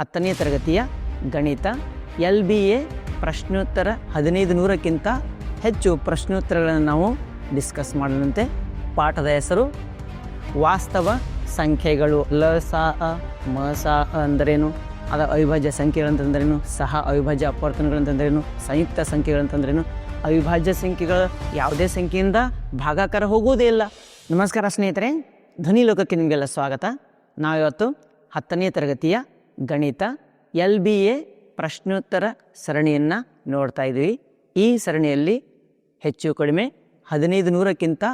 ಹತ್ತನೇ ತರಗತಿಯ ಗಣಿತ, ಎಲ್ ಬಿ ಎ ಪ್ರಶ್ನೋತ್ತರ ಹದಿನೈದು ನೂರಕ್ಕಿಂತ ಹೆಚ್ಚು ಪ್ರಶ್ನೋತ್ತರಗಳನ್ನು ನಾವು ಡಿಸ್ಕಸ್ ಮಾಡದಂತೆ ಪಾಠದ ಹೆಸರು ವಾಸ್ತವ ಸಂಖ್ಯೆಗಳು. ಲ, ಸ ಮ, ಸ ಅಂದರೇನು? ಅದ ಅವಿಭಾಜ್ಯ ಸಂಖ್ಯೆಗಳಂತಂದ್ರೇನು ಸಹ ಅವಿಭಾಜ್ಯ ಅಪವರ್ತನಗಳಂತಂದ್ರೇನು ಸಂಯುಕ್ತ ಸಂಖ್ಯೆಗಳಂತಂದ್ರೇನು ಅವಿಭಾಜ್ಯ ಸಂಖ್ಯೆಗಳು ಯಾವುದೇ ಸಂಖ್ಯೆಯಿಂದ ಭಾಗಾಕಾರ ಹೋಗುವುದೇ ಇಲ್ಲ. ನಮಸ್ಕಾರ ಸ್ನೇಹಿತರೆ ಧ್ವನಿ ಲೋಕಕ್ಕೆ ನಿಮಗೆಲ್ಲ ಸ್ವಾಗತ. ನಾವಿವತ್ತು ಹತ್ತನೇ ತರಗತಿಯ ಗಣಿತ, ಎಲ್ ಬಿ ಎ ಪ್ರಶ್ನೋತ್ತರ ಸರಣಿಯನ್ನು ನೋಡ್ತಾ ಇದ್ದೀವಿ ಈ ಸರಣಿಯಲ್ಲಿ ಹೆಚ್ಚು ಕಡಿಮೆ ಹದಿನೈದು ನೂರಕ್ಕಿಂತ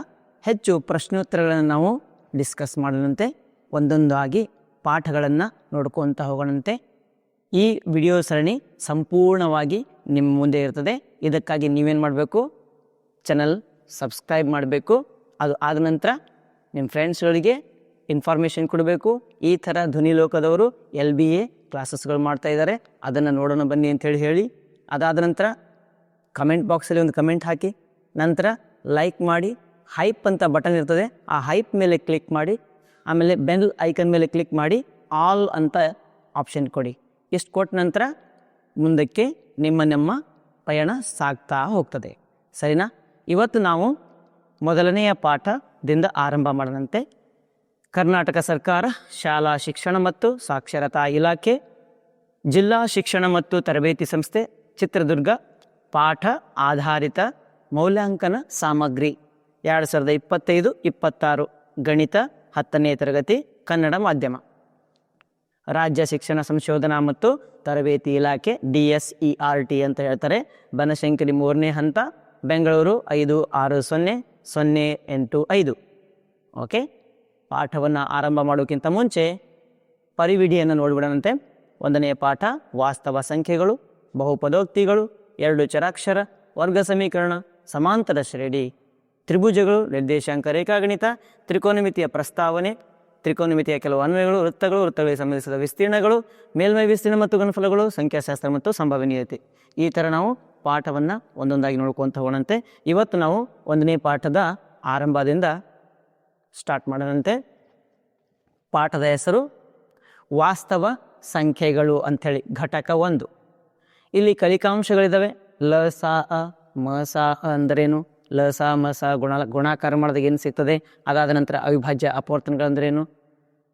ಹೆಚ್ಚು ಪ್ರಶ್ನೋತ್ತರಗಳನ್ನು ನಾವು ಡಿಸ್ಕಸ್ ಮಾಡದಂತೆ ಒಂದೊಂದಾಗಿ ಪಾಠಗಳನ್ನು ನೋಡ್ಕೊತ ಹೋಗೋಣಂತೆ. ಈ ವಿಡಿಯೋ ಸರಣಿ ಸಂಪೂರ್ಣವಾಗಿ ನಿಮ್ಮ ಮುಂದೆ ಇರ್ತದೆ. ಇದಕ್ಕಾಗಿ ನೀವೇನು ಮಾಡಬೇಕು? ಚಾನಲ್ ಸಬ್ಸ್ಕ್ರೈಬ್ ಮಾಡಬೇಕು. ಅದು ಆದ ನಂತರ ನಿಮ್ಮ ಫ್ರೆಂಡ್ಸ್ಗಳಿಗೆ ಇನ್ಫಾರ್ಮೇಷನ್ ಕೊಡಬೇಕು. ಈ ಥರ ಧ್ವನಿ ಲೋಕದವರು ಎಲ್ ಬಿ ಎ ಕ್ಲಾಸಸ್ಗಳು ಮಾಡ್ತಾ ಇದ್ದಾರೆ. ಅದನ್ನು ನೋಡೋಣ, ಬನ್ನಿ ಅಂತೇಳಿ ಹೇಳಿ. ಅದಾದ ನಂತರ ಕಮೆಂಟ್ ಬಾಕ್ಸಲ್ಲಿ ಒಂದು ಕಮೆಂಟ್ ಹಾಕಿ. ನಂತರ ಲೈಕ್ ಮಾಡಿ. ಹೈಪ್ ಅಂತ ಬಟನ್ ಇರ್ತದೆ. ಆ ಹೈಪ್ ಮೇಲೆ ಕ್ಲಿಕ್ ಮಾಡಿ. ಆಮೇಲೆ ಬೆಲ್ ಐಕನ್ ಮೇಲೆ ಕ್ಲಿಕ್ ಮಾಡಿ. ಆಲ್ ಅಂತ ಆಪ್ಷನ್ ಕೊಡಿ. ಇಷ್ಟು ಕೊಟ್ಟ ನಂತರ ಮುಂದಕ್ಕೆ ನಿಮ್ಮ ನಮ್ಮ ಪಯಣ ಸಾಗ್ತಾ ಹೋಗ್ತದೆ. ಸರಿನಾ? ಇವತ್ತು ನಾವು ಮೊದಲನೆಯ ಪಾಠದಿಂದ ಆರಂಭ ಮಾಡದಂತೆ ಕರ್ನಾಟಕ ಸರ್ಕಾರ, ಶಾಲಾ ಶಿಕ್ಷಣ ಮತ್ತು ಸಾಕ್ಷರತಾ ಇಲಾಖೆ, ಜಿಲ್ಲಾ ಶಿಕ್ಷಣ ಮತ್ತು ತರಬೇತಿ ಸಂಸ್ಥೆ, ಚಿತ್ರದುರ್ಗ, ಪಾಠ ಆಧಾರಿತ ಮೌಲ್ಯಾಂಕನ ಸಾಮಗ್ರಿ, ಎರಡು ಸಾವಿರದ ಇಪ್ಪತ್ತೈದು ಇಪ್ಪತ್ತಾರು ಗಣಿತ ಹತ್ತನೇ ತರಗತಿ ಕನ್ನಡ ಮಾಧ್ಯಮ. ರಾಜ್ಯ ಶಿಕ್ಷಣ ಸಂಶೋಧನಾ ಮತ್ತು ತರಬೇತಿ ಇಲಾಖೆ D S E R T ಅಂತ ಹೇಳ್ತಾರೆ. ಬನಶಂಕರಿ ಮೂರನೇ ಹಂತ, ಬೆಂಗಳೂರು ಐದು ಆರು ಸೊನ್ನೆ ಸೊನ್ನೆ ಎಂಟು ಐದು. ಓಕೆ ಪಾಠವನ್ನು ಆರಂಭ ಮಾಡೋಕ್ಕಿಂತ ಮುಂಚೆ ಪರಿವಿಡಿಯನ್ನು ನೋಡಿಬಿಡೋಣಂತೆ. ಒಂದನೆಯ ಪಾಠ, ವಾಸ್ತವ ಸಂಖ್ಯೆಗಳು, ಬಹುಪದೋಕ್ತಿಗಳು, ಎರಡು ಚರಾಕ್ಷರ, ವರ್ಗ ಸಮೀಕರಣ, ಸಮಾಂತರ ಶ್ರೇಣಿ, ತ್ರಿಭುಜಗಳು, ನಿರ್ದೇಶಾಂಕ ರೇಖಾಗಣಿತ, ತ್ರಿಕೋನಮಿತಿಯ ಪ್ರಸ್ತಾವನೆ, ತ್ರಿಕೋನಮಿತಿಯ ಕೆಲವು ಅನ್ವಯಗಳು, ವೃತ್ತಗಳು, ವೃತ್ತಗಳಿಗೆ ಸಂಬಂಧಿಸಿದ ವಿಸ್ತೀರ್ಣಗಳು, ಮೇಲ್ಮೈ ವಿಸ್ತೀರ್ಣ ಮತ್ತು ಗಣಫಲಗಳು ಸಂಖ್ಯಾಶಾಸ್ತ್ರ ಮತ್ತು ಸಂಭವನೀಯತೆ. ಈ ಥರ ನಾವು ಪಾಠವನ್ನು ಒಂದೊಂದಾಗಿ ನೋಡ್ಕೊತ ಹೋಗೋಣಂತೆ. ಇವತ್ತು ನಾವು ಒಂದನೇ ಪಾಠದ ಆರಂಭದಿಂದ ಸ್ಟಾರ್ಟ್ ಮಾಡದಂತೆ ಪಾಠದ ಹೆಸರು ವಾಸ್ತವ ಸಂಖ್ಯೆಗಳು ಅಂಥೇಳಿ, ಘಟಕ ಒಂದು. ಇಲ್ಲಿ ಕಲಿಕಾಂಶಗಳಿದ್ದಾವೆ ಲ, ಸ, ಅ, ಮ, ಸ, ಅ ಅಂದರೇನು? ಲ, ಸ, ಮ, ಸ ಗುಣ ಗುಣಾಕಾರ ಮಾಡಿದಾಗ ಏನು ಸಿಗ್ತದೆ? ಅದಾದ ನಂತರ ಅವಿಭಾಜ್ಯ ಅಪವರ್ತನಗಳಂದ್ರೇನು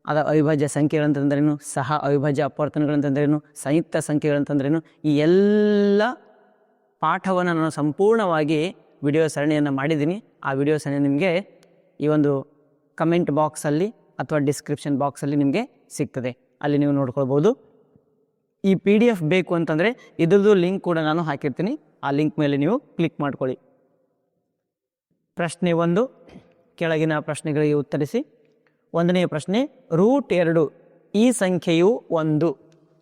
ಅದ ಅವಿಭಾಜ್ಯ ಸಂಖ್ಯೆಗಳಂತಂದ್ರೇನು ಸಹ ಅವಿಭಾಜ್ಯ ಅಪವರ್ತನಗಳಂತಂದ್ರೇನು ಸಂಯುಕ್ತ ಸಂಖ್ಯೆಗಳಂತಂದ್ರೇನು ಈ ಎಲ್ಲ ಪಾಠವನ್ನು ನಾನು ಸಂಪೂರ್ಣವಾಗಿ ವಿಡಿಯೋ ಸರಣಿಯನ್ನು ಮಾಡಿದ್ದೀನಿ. ಆ ವಿಡಿಯೋ ಸರಣಿ ನಿಮಗೆ ಈ ಒಂದು ಕಮೆಂಟ್ ಬಾಕ್ಸಲ್ಲಿ ಅಥವಾ ಡಿಸ್ಕ್ರಿಪ್ಷನ್ ಬಾಕ್ಸಲ್ಲಿ ನಿಮಗೆ ಸಿಗ್ತದೆ. ಅಲ್ಲಿ ನೀವು ನೋಡ್ಕೊಳ್ಬೋದು. ಈ ಪಿ ಡಿ ಎಫ್ ಬೇಕು ಅಂತಂದರೆ ಇದ್ರದ್ದು ಲಿಂಕ್ ಕೂಡ ನಾನು ಹಾಕಿರ್ತೀನಿ. ಆ ಲಿಂಕ್ ಮೇಲೆ ನೀವು ಕ್ಲಿಕ್ ಮಾಡ್ಕೊಳ್ಳಿ. ಪ್ರಶ್ನೆ ಒಂದು, ಕೆಳಗಿನ ಪ್ರಶ್ನೆಗಳಿಗೆ ಉತ್ತರಿಸಿ. ಒಂದನೆಯ ಪ್ರಶ್ನೆ ರೂಟ್ ಎರಡು, ಈ ಸಂಖ್ಯೆಯು ಒಂದು.